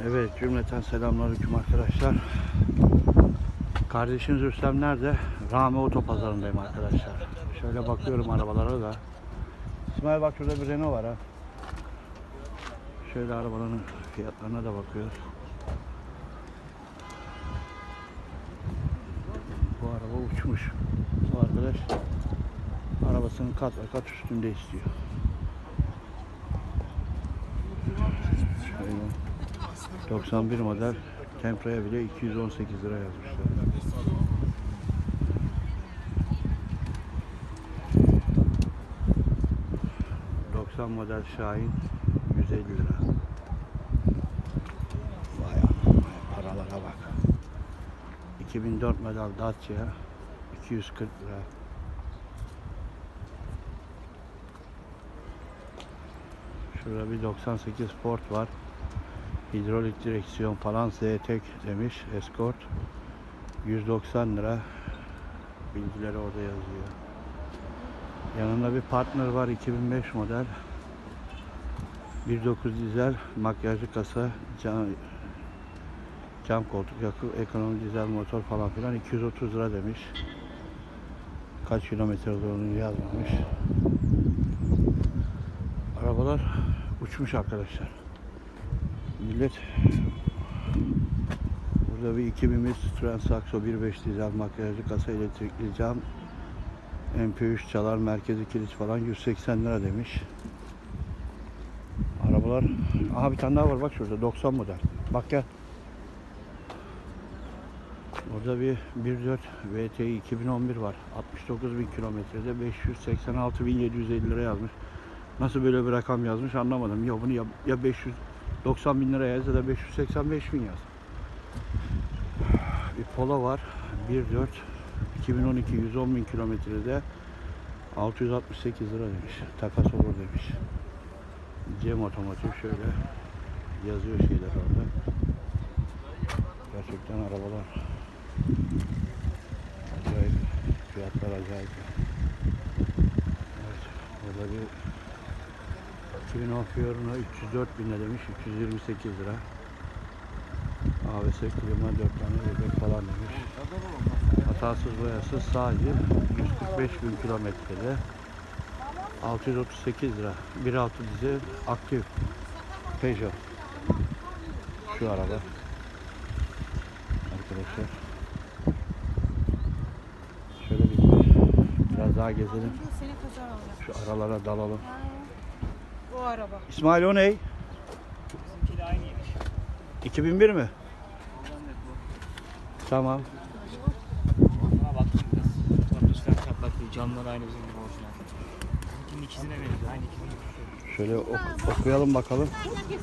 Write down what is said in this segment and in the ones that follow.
Evet cümleten selamünaleyküm arkadaşlar. Kardeşiniz Rüstem nerede? Rami Otopazarı'ndayım arkadaşlar. Şöyle bakıyorum arabalara da. İsmail bak şurada bir Renault var ha. Şöyle arabaların fiyatlarına da bakıyoruz. Bu araba uçmuş. Bu arkadaş arabasının kat ve kat üstünde istiyor. Şöyle. 91 model Tempra'ya bile 218 lira yazmışlar. ...90 model Şahin 150 lira. Vay anam, paralara bak. 2004 model Dacia 240 lira. Şurada bir 98 Ford var. Hidrolik direksiyon falan Z-Tek demiş. Escort. 190 lira. Bilgileri orada yazıyor. Yanında bir partner var 2005 model. 1.9 dizel makyajlı kasa cam, cam koltuk yakı ekonomi dizel motor falan filan 230 lira demiş. Kaç kilometre olduğunu yazmamış. Arabalar uçmuş arkadaşlar. Millet burada bir 2000 Citroen Saxo 1.5 dizel makyajlı kasa elektrikli cam MP3 çalar merkezi kilit falan 180 lira demiş. Arabalar aha bir tane daha var bak şurada 90 model. Bak gel. Orada bir 1.4 VTI 2011 var. 69 bin kilometrede 586.750 lira yazmış. Nasıl böyle bir rakam yazmış anlamadım. Ya bunu ya, ya 590 bin lira yaz ya da 585 bin yaz. Bir Polo var. 1.4 2012 110 bin kilometrede 668 lira demiş. Takas olur demiş. Cem Otomotiv şöyle yazıyor şeyler orada. Gerçekten arabalar acayip. Fiyatlar acayip. Evet. Burada bir 2010 Fiorino 304 bin demiş. 328 lira. AVS klima 4 tane yedek falan demiş. Hatasız boyasız sadece 145 bin kilometrede 638 lira. 1.6 dizel aktif Peugeot. Şu araba. Arkadaşlar. Şöyle bir biraz daha gezelim. Şu aralara dalalım. Bu araba. İsmail o ne? Bizimki de aynıymış. 2001 mi? Tamam. Ona baktım biraz. Atmosfer çatlak değil. Camlar aynı bizim gibi orijinal. Bizimkinin ikizine benziyor. Aynı ikizine. Şöyle ok- okuyalım bakalım.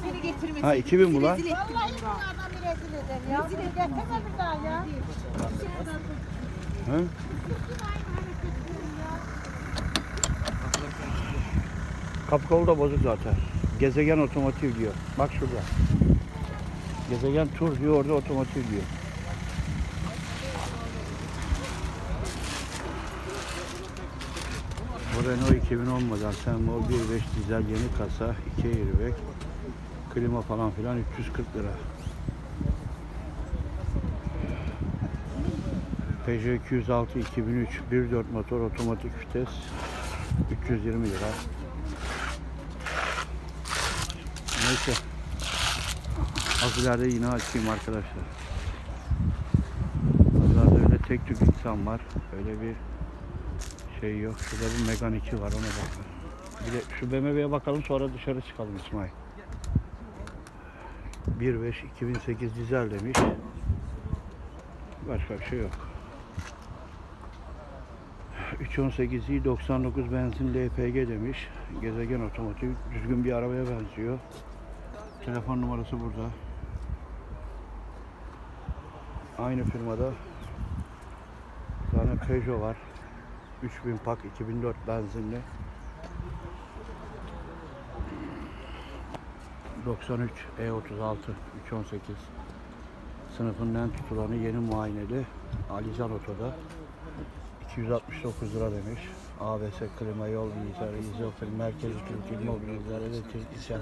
Seni getirmesin. Ha 2000 bu lan. Rezil ettin beni bak. rezil eder ya. Rezil eder bir daha ya. Hı? Kapı kolu da bozuk zaten. Gezegen otomotiv diyor. Bak şurada. Gezegen tur diyor orada otomotiv diyor. Bu Renault 2010 model Sembol 1.5 dizel yeni kasa 2 airbag klima falan filan 340 lira. Peugeot 206 2003 1.4 motor otomatik vites 320 lira. Neyse. Az ileride yine açayım arkadaşlar. Pazarda öyle tek tük insan var. Öyle bir şey yok. Şurada bir Megane 2 var ona bakalım. Bir de şu BMW'ye bakalım sonra dışarı çıkalım İsmail. 1.5 2008 dizel demiş. Başka bir şey yok. 318 i 99 benzin LPG demiş. Gezegen otomotiv. Düzgün bir arabaya benziyor. Telefon numarası burada. Aynı firmada bir tane Peugeot var. 3000 pak 2004 benzinli. 93 E36 318 sınıfından tutulanı yeni muayeneli Alizan Oto'da 269 lira demiş. ABS klima yol bilgisayarı, izofil, merkezi Türk mobilizler, elektrik, isyan.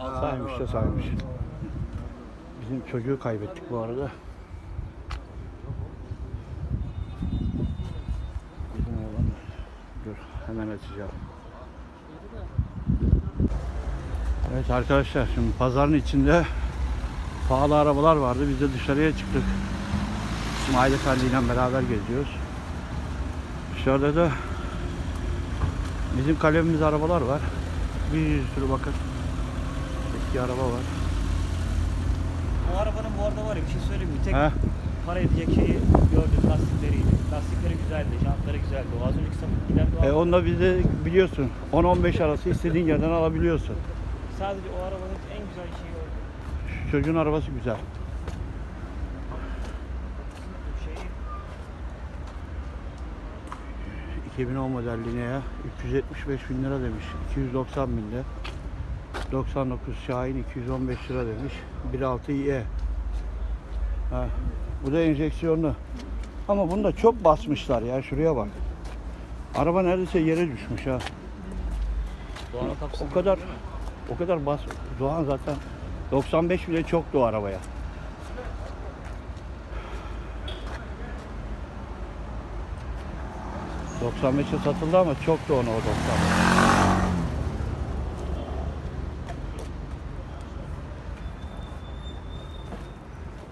Saymış da saymış. Bizim çocuğu kaybettik bu arada. Bizim oğlan. Dur hemen açacağım. Evet arkadaşlar şimdi pazarın içinde pahalı arabalar vardı. Biz de dışarıya çıktık. İsmail Efendi ile beraber geziyoruz. Dışarıda da bizim kalemimiz arabalar var. Bir sürü bakın. Eski araba var. Bu arabanın bu arada var ya bir şey söyleyeyim mi? Tek He? para edecek şeyi gördüm lastikleriydi. Lastikleri güzeldi, jantları güzeldi. O az önceki sapık giden bir E araba. onda bize biliyorsun 10-15 arası istediğin yerden alabiliyorsun. Sadece o arabanın en güzel şeyi. Şu çocuğun arabası güzel. Şeyi 2010 model Linea 375 bin lira demiş. 290 binde. 99 Şahin 215 lira demiş. 1.6 IE. Ha. Bu da enjeksiyonlu. Ama bunda çok basmışlar ya şuraya bak. Araba neredeyse yere düşmüş ha. Doğan kapısı. O kadar o kadar bas Doğan zaten 95 bile çoktu o arabaya. ...95'e satıldı ama çoktu ona o 90.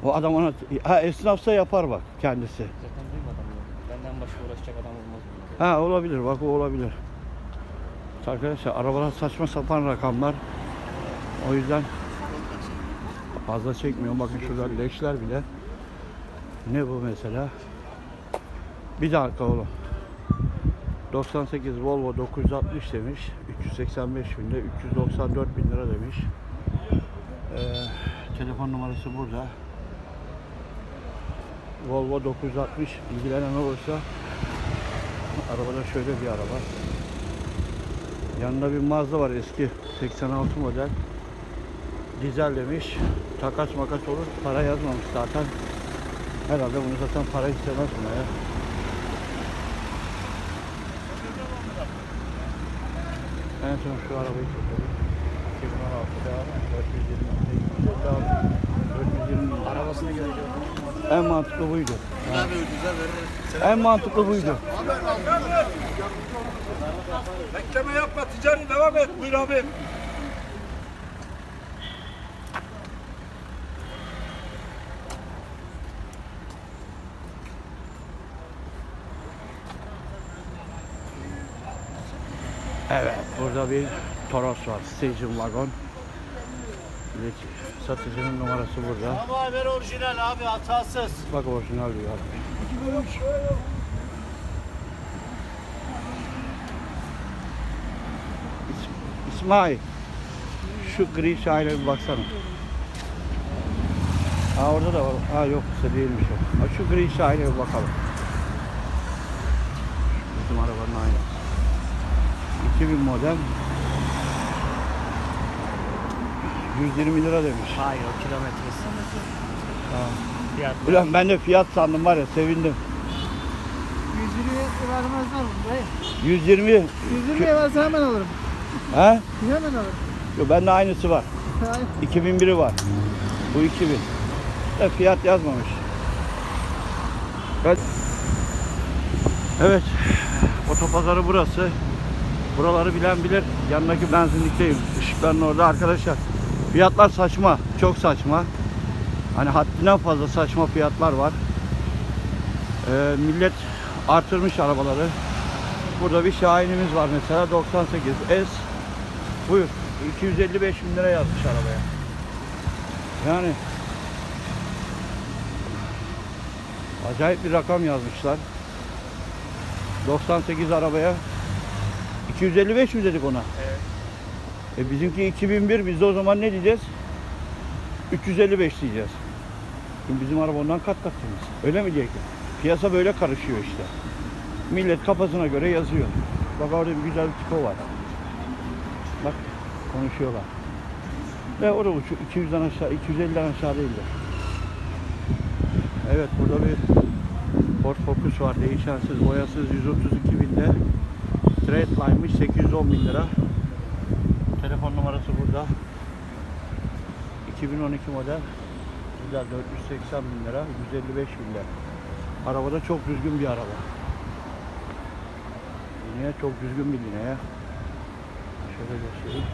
O adam ona... Ha esnafsa yapar bak kendisi. Zaten duymadım ya. Benden başka uğraşacak adam olmaz? Ha olabilir bak o olabilir. Arkadaşlar arabalar saçma sapan rakamlar. O yüzden fazla çekmiyorum. Bakın şurada leşler bile. Ne bu mesela? Bir dakika oğlum. 98 Volvo 960 demiş. 385 binde 394 bin lira demiş. Ee, telefon numarası burada. Volvo 960 ilgilenen olursa Arabada şöyle bir araba. Yanında bir Mazda var eski 86 model. Dizel demiş. Takas makas olur. Para yazmamış zaten. Herhalde bunu zaten para istemez buna ya. En son şu arabayı çekelim. 2016'da 420 420 Arabasına göre En mantıklı buydu. En mantıklı buydu. Bekleme yapma ticari devam et buyur abi. Evet, burada bir Toros var. Station Wagon. Bir de Satıcının numarası burada. Ama haber orijinal abi hatasız. Bak orijinal diyor. İs- İsmail. Şu gri şahine bir baksana. Ha orada da var. Ha yok ise değilmiş o. Ha, şu gri şahine bir bakalım. Bizim arabanın aynı. 2000 model. 120 lira demiş. Hayır o kilometresi. Ha. Fiyat. Ulan ben de fiyat sandım var ya sevindim. 100 liraya vermezler bunu dayı. 120. 100 liraya verse hemen alırım. He? Hemen alırım. Yo, bende aynısı var. 2001'i var. Bu 2000. E, fiyat yazmamış. Ben... Evet. Otopazarı burası. Buraları bilen bilir. Yanındaki benzinlikteyim. Işıkların orada arkadaşlar. Fiyatlar saçma. Çok saçma. Hani haddinden fazla saçma fiyatlar var. Ee, millet artırmış arabaları. Burada bir Şahin'imiz var mesela 98 S. Buyur. 255 bin lira yazmış arabaya. Yani acayip bir rakam yazmışlar. 98 arabaya 255 mi dedik ona? Evet. E bizimki 2001 biz de o zaman ne diyeceğiz? 355 diyeceğiz. Şimdi bizim araba ondan kat kat temiz. Öyle mi diyecek? Piyasa böyle karışıyor işte. Millet kafasına göre yazıyor. Bak orada bir güzel bir tipo var. Bak konuşuyorlar. Ve orada uçu 200'den aşağı 250'den aşağı değildir. Evet burada bir Ford Focus var. Değişensiz, boyasız 132 binde. Straight line'mış 810 bin lira. Telefon numarası burada. 2012 model. Güzel 480 bin lira, 155 bin lira. Arabada çok düzgün bir araba. Lineye çok düzgün bir lineye. Şöyle göstereyim.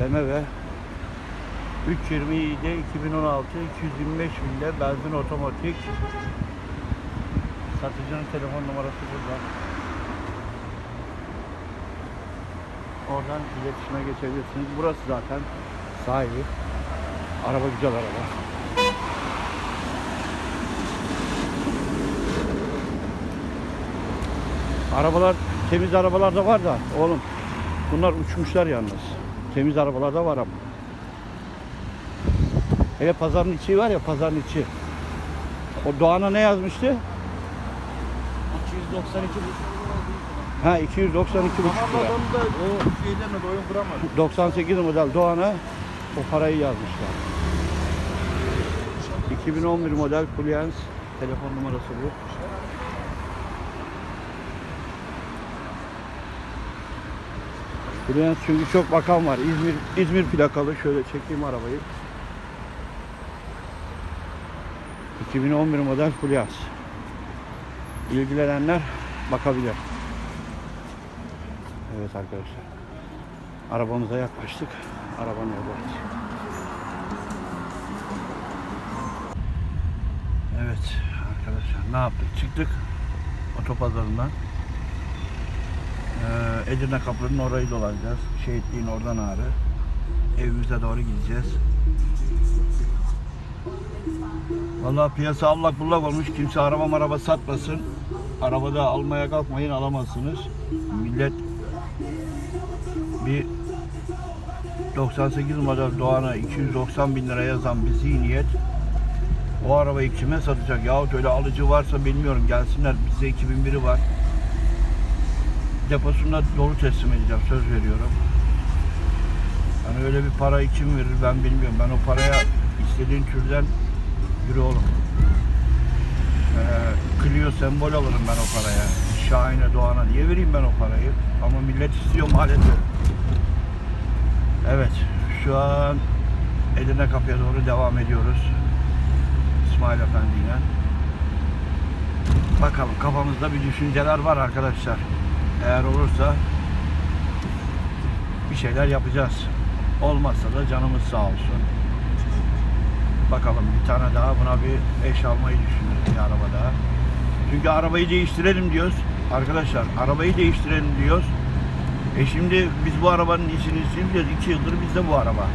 BMW 327 2016 225 binde benzin otomatik satıcının telefon numarası burada. Oradan iletişime geçebilirsiniz. Burası zaten sahibi. Araba güzel araba. Arabalar temiz arabalar da var da oğlum bunlar uçmuşlar yalnız. Temiz arabalar da var ama. Hele pazarın içi var ya pazarın içi. O Doğan'a ne yazmıştı? 292 Ha 292 buçuk lira. da o şeyden de oyun kuramaz. 98 model Doğan'a o parayı yazmışlar. 2011 model Fluence telefon numarası bu. Fluence çünkü çok bakan var. İzmir İzmir plakalı. Şöyle çekeyim arabayı. 2011 model Fluence. İlgilenenler bakabilir. Evet arkadaşlar. Arabamıza yaklaştık. Arabanın oradayız. Evet arkadaşlar ne yaptık? Çıktık otopazarından. Ee, Edirne Kapı'nın orayı dolanacağız. Şehitliğin oradan ağrı. Evimize doğru gideceğiz. Vallahi piyasa allak bullak olmuş. Kimse araba araba satmasın. Arabada almaya kalkmayın alamazsınız. Millet 98 model Doğan'a 290 bin lira yazan bir zihniyet. O arabayı kime satacak? Yahut öyle alıcı varsa bilmiyorum gelsinler. Bizde 2001'i var. Deposunda dolu teslim edeceğim söz veriyorum. Hani öyle bir parayı kim verir ben bilmiyorum. Ben o paraya istediğin türden yürü oğlum. Ee, Clio sembol alırım ben o paraya. Şahin'e Doğan'a. Diye vereyim ben o parayı? Ama millet istiyor maalesef Evet, şu an Edirne Kapı'ya doğru devam ediyoruz. İsmail Efendi ile. Bakalım kafamızda bir düşünceler var arkadaşlar. Eğer olursa bir şeyler yapacağız. Olmazsa da canımız sağ olsun. Bakalım bir tane daha buna bir eş almayı düşünüyoruz bir araba daha. Çünkü arabayı değiştirelim diyoruz. Arkadaşlar arabayı değiştirelim diyoruz. E şimdi biz bu arabanın içini siliyoruz. iki yıldır bizde bu araba.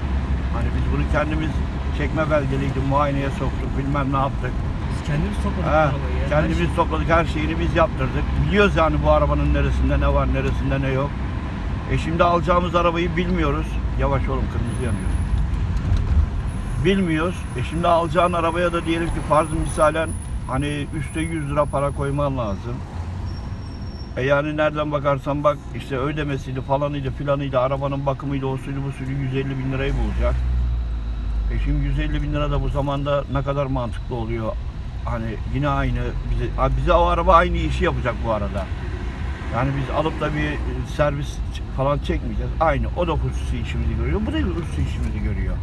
Hani biz bunu kendimiz çekme belgeliydi, muayeneye soktuk, bilmem ne yaptık. Biz kendimiz topladık Ha, arabayı ya. kendimiz Her şey- topladık, her şeyini biz yaptırdık. Biliyoruz yani bu arabanın neresinde ne var, neresinde ne yok. E şimdi alacağımız arabayı bilmiyoruz. Yavaş olun, kırmızı yanıyor. Bilmiyoruz. E şimdi alacağın arabaya da diyelim ki farz misalen hani üstte 100 lira para koyman lazım. E yani nereden bakarsan bak işte ödemesiydi falanıydı filanıydı arabanın bakımıydı o suydu bu suydu 150 bin lirayı bulacak. E şimdi 150 bin lira da bu zamanda ne kadar mantıklı oluyor. Hani yine aynı bize, bize o araba aynı işi yapacak bu arada. Yani biz alıp da bir servis falan çekmeyeceğiz. Aynı o da hususi işimizi görüyor. Bu da hususi işimizi görüyor.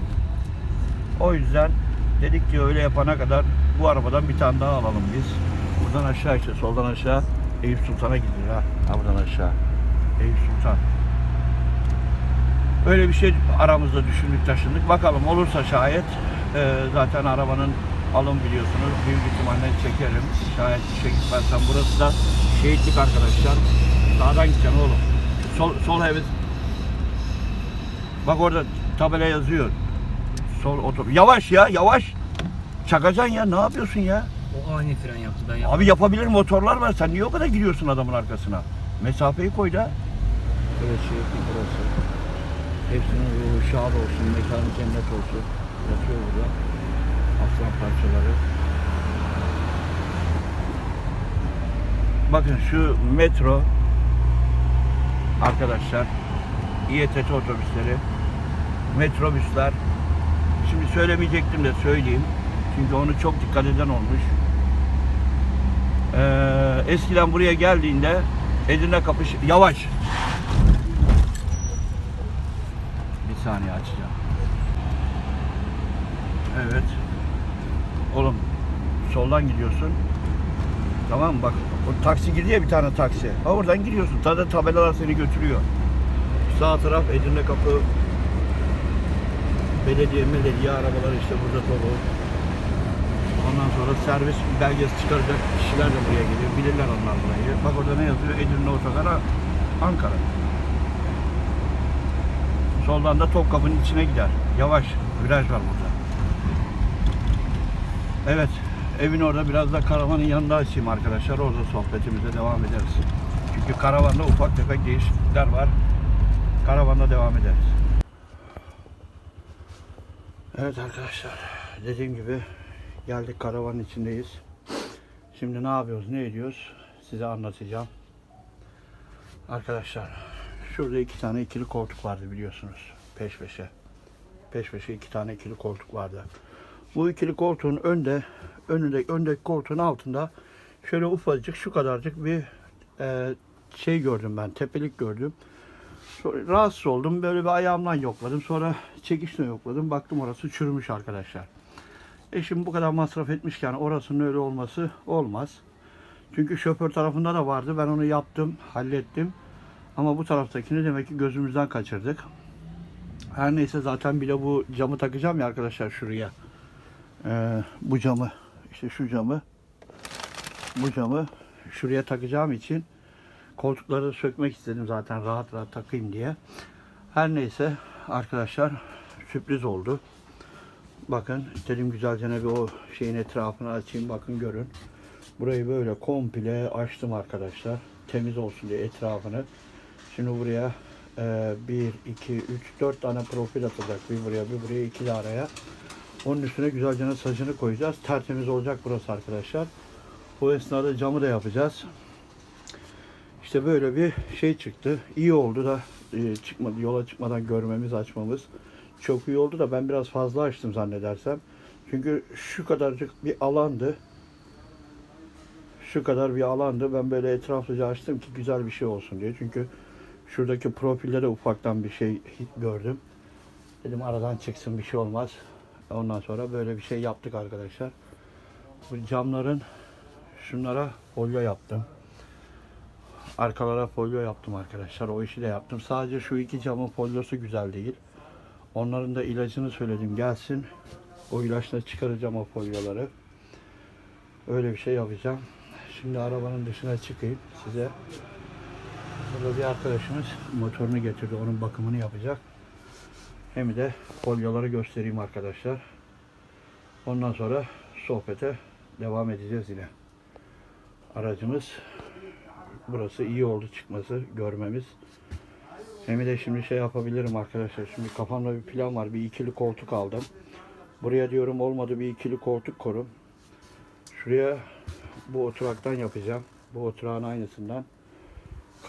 O yüzden dedik ki öyle yapana kadar bu arabadan bir tane daha alalım biz. Buradan aşağı işte soldan aşağı Eyüp Sultan'a gidiyor ha. Ha buradan aşağı. Eyüp Sultan. Öyle bir şey aramızda düşündük taşındık. Bakalım olursa şayet e, zaten arabanın alım biliyorsunuz. Büyük ihtimalle çekerim. Şayet işe gitmezsem burası da şehitlik arkadaşlar. Sağdan gideceksin oğlum. Sol, sol evet. Bak orada tabela yazıyor. Sol otobüs. Yavaş ya yavaş. Çakacaksın ya ne yapıyorsun ya? O ani fren yaptı ben yaptım. Abi yapabilir motorlar var. Sen niye o kadar gidiyorsun adamın arkasına? Mesafeyi koy da. Evet şehitlik burası. Hepsinin ruhu şad olsun, mekanı cennet olsun. Yatıyor burada. Aslan parçaları. Bakın şu metro arkadaşlar İETT otobüsleri metrobüsler şimdi söylemeyecektim de söyleyeyim çünkü onu çok dikkat eden olmuş Ee, eskiden buraya geldiğinde Edirne kapış yavaş bir saniye açacağım Evet. Oğlum soldan gidiyorsun. Tamam mı? Bak o taksi gidiyor bir tane taksi. Ha oradan gidiyorsun. Tada tabelalar seni götürüyor. Sağ taraf Edirne Kapı. Belediye, belediye arabaları işte burada dolu. Ondan sonra servis belgesi çıkaracak kişiler de buraya geliyor. Bilirler onlar burayı. Bak orada ne yazıyor? Edirne Otogarı Ankara. Soldan da Topkapı'nın içine gider. Yavaş. Viraj var burada. Evet. Evin orada biraz da karavanın yanında açayım arkadaşlar. Orada sohbetimize devam ederiz. Çünkü karavanda ufak tefek değişiklikler var. Karavanda devam ederiz. Evet arkadaşlar. Dediğim gibi geldik karavanın içindeyiz. Şimdi ne yapıyoruz, ne ediyoruz size anlatacağım. Arkadaşlar şurada iki tane ikili koltuk vardı biliyorsunuz. Peş peşe. Peş peşe iki tane ikili koltuk vardı. Bu ikili koltuğun önde, önünde, öndeki koltuğun altında şöyle ufacık şu kadarcık bir e, şey gördüm ben, tepelik gördüm. Sonra rahatsız oldum. Böyle bir ayağımdan yokladım. Sonra çekişle yokladım. Baktım orası çürümüş arkadaşlar. E şimdi bu kadar masraf etmişken orasının öyle olması olmaz. Çünkü şoför tarafında da vardı. Ben onu yaptım, hallettim. Ama bu taraftakini demek ki gözümüzden kaçırdık. Her neyse zaten bir de bu camı takacağım ya arkadaşlar şuraya. Ee, bu camı, işte şu camı, bu camı şuraya takacağım için koltukları sökmek istedim zaten rahat rahat takayım diye. Her neyse arkadaşlar sürpriz oldu. Bakın dedim güzelce bir o şeyin etrafını açayım bakın görün. Burayı böyle komple açtım arkadaşlar. Temiz olsun diye etrafını. Şimdi buraya 1, 2, 3, 4 tane profil atacak. Bir buraya, bir buraya, iki de araya. Onun üstüne güzelce saçını koyacağız. Tertemiz olacak burası arkadaşlar. Bu esnada camı da yapacağız. İşte böyle bir şey çıktı. İyi oldu da e, çıkmadı yola çıkmadan görmemiz, açmamız çok iyi oldu da ben biraz fazla açtım zannedersem. Çünkü şu kadarcık bir alandı. Şu kadar bir alandı. Ben böyle etraflıca açtım ki güzel bir şey olsun diye. Çünkü şuradaki profilde de ufaktan bir şey gördüm. Dedim aradan çıksın bir şey olmaz. Ondan sonra böyle bir şey yaptık arkadaşlar. Bu camların şunlara folyo yaptım. Arkalara folyo yaptım arkadaşlar. O işi de yaptım. Sadece şu iki camın folyosu güzel değil. Onların da ilacını söyledim gelsin. O ilaçla çıkaracağım o folyoları. Öyle bir şey yapacağım. Şimdi arabanın dışına çıkayım size. Burada bir arkadaşımız motorunu getirdi. Onun bakımını yapacak. Hem de folyoları göstereyim arkadaşlar. Ondan sonra sohbete devam edeceğiz yine. Aracımız burası iyi oldu çıkması, görmemiz. Hem de şimdi şey yapabilirim arkadaşlar. Şimdi kafamda bir plan var. Bir ikili koltuk aldım. Buraya diyorum olmadı bir ikili koltuk korum. Şuraya bu oturaktan yapacağım. Bu oturağın aynısından.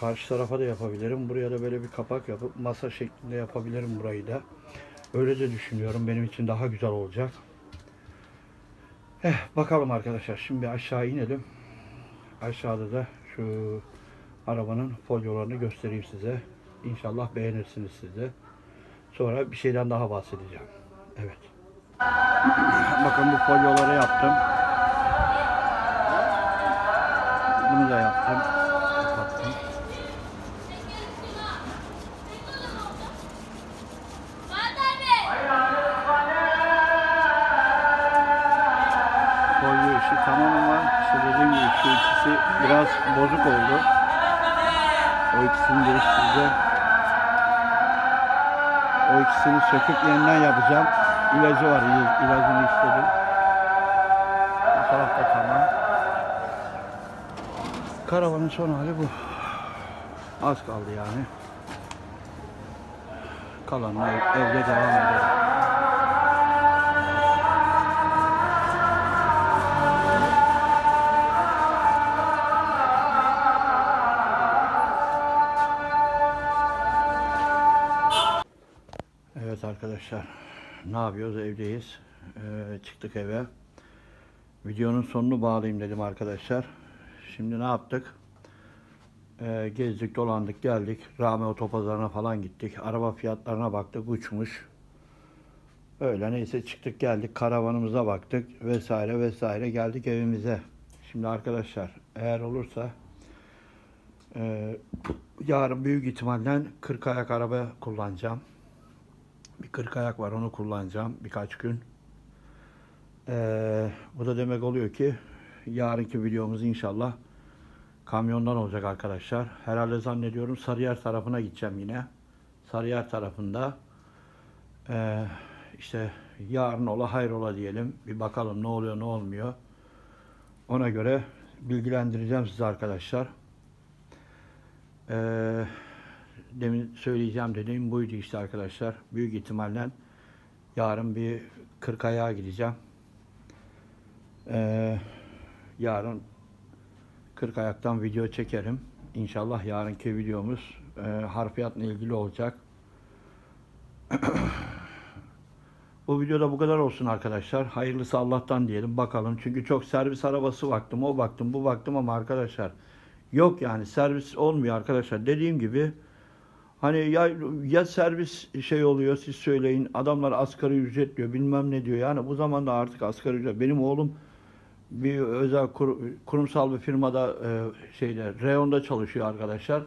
Karşı tarafa da yapabilirim. Buraya da böyle bir kapak yapıp masa şeklinde yapabilirim burayı da. Öyle de düşünüyorum. Benim için daha güzel olacak. Eh, bakalım arkadaşlar. Şimdi aşağı inelim. Aşağıda da şu arabanın folyolarını göstereyim size. İnşallah beğenirsiniz siz de. Sonra bir şeyden daha bahsedeceğim. Evet. Bakın bu folyoları yaptım. Bunu da yaptım. Kapattım. İşi tamam ama işte gibi şu ikisi biraz bozuk oldu. O ikisini değiştireceğim. O ikisini söküp yeniden yapacağım. İlacı var, il- ilacını istedim. Bu tarafta tamam. Karavanın son hali bu. Az kaldı yani. Kalanla ev- evde devam edelim. Evet arkadaşlar, ne yapıyoruz? Evdeyiz. Ee, çıktık eve. Videonun sonunu bağlayayım dedim arkadaşlar. Şimdi ne yaptık? Ee, gezdik, dolandık, geldik. Rami Otopazarı'na falan gittik. Araba fiyatlarına baktık, uçmuş. Öyle neyse çıktık geldik karavanımıza baktık vesaire vesaire geldik evimize. Şimdi arkadaşlar eğer olursa e, yarın büyük ihtimalle 40 ayak araba kullanacağım. Bir 40 ayak var onu kullanacağım birkaç gün. E, bu da demek oluyor ki yarınki videomuz inşallah kamyondan olacak arkadaşlar. Herhalde zannediyorum Sarıyer tarafına gideceğim yine. Sarıyer tarafında ee, işte yarın ola hayrola diyelim. Bir bakalım ne oluyor ne olmuyor. Ona göre bilgilendireceğim sizi arkadaşlar. Ee, demin söyleyeceğim dediğim buydu işte arkadaşlar. Büyük ihtimalle yarın bir 40 ayağa gideceğim. Ee, yarın 40 ayaktan video çekerim. İnşallah yarınki videomuz e, harfiyatla ilgili olacak. Bu videoda bu kadar olsun arkadaşlar. Hayırlısı Allah'tan diyelim bakalım. Çünkü çok servis arabası baktım, o baktım, bu baktım ama arkadaşlar yok yani servis olmuyor arkadaşlar. Dediğim gibi hani ya, ya servis şey oluyor siz söyleyin. Adamlar asgari ücret diyor bilmem ne diyor. Yani bu zamanda artık asgari ücret. Benim oğlum bir özel kur- kurumsal bir firmada e, şeyde reyonda çalışıyor arkadaşlar.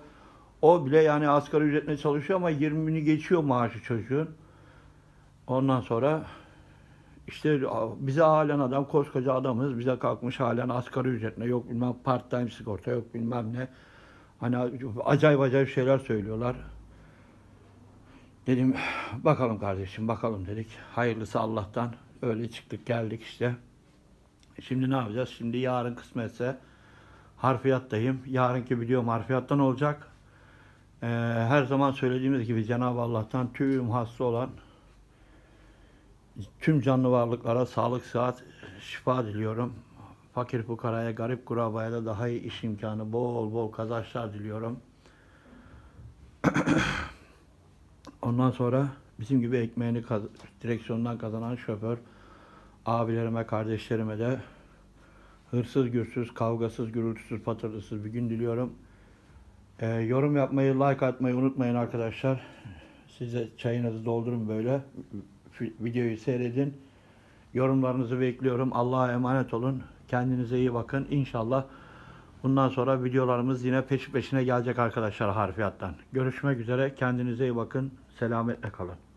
O bile yani asgari ücretle çalışıyor ama 20'ni geçiyor maaşı çocuğun. Ondan sonra işte bize halen adam koskoca adamız. Bize kalkmış halen asgari ücretle yok bilmem part time sigorta yok bilmem ne. Hani acayip acayip şeyler söylüyorlar. Dedim bakalım kardeşim bakalım dedik. Hayırlısı Allah'tan. Öyle çıktık geldik işte. Şimdi ne yapacağız? Şimdi yarın kısmetse harfiyattayım. Yarınki videom harfiyattan olacak. Ee, her zaman söylediğimiz gibi Cenab-ı Allah'tan tüm hasta olan tüm canlı varlıklara sağlık, sıhhat, şifa diliyorum. Fakir fukaraya, garip kurabaya da daha iyi iş imkanı, bol bol kazançlar diliyorum. Ondan sonra bizim gibi ekmeğini kaz- direksiyondan kazanan şoför abilerime, kardeşlerime de hırsız, gürsüz, kavgasız, gürültüsüz, patırtısız bir gün diliyorum. Ee, yorum yapmayı, like atmayı unutmayın arkadaşlar. Size çayınızı doldurun böyle. Videoyu seyredin. Yorumlarınızı bekliyorum. Allah'a emanet olun. Kendinize iyi bakın. İnşallah bundan sonra videolarımız yine peşi peşine gelecek arkadaşlar harfiyattan. Görüşmek üzere. Kendinize iyi bakın. Selametle kalın.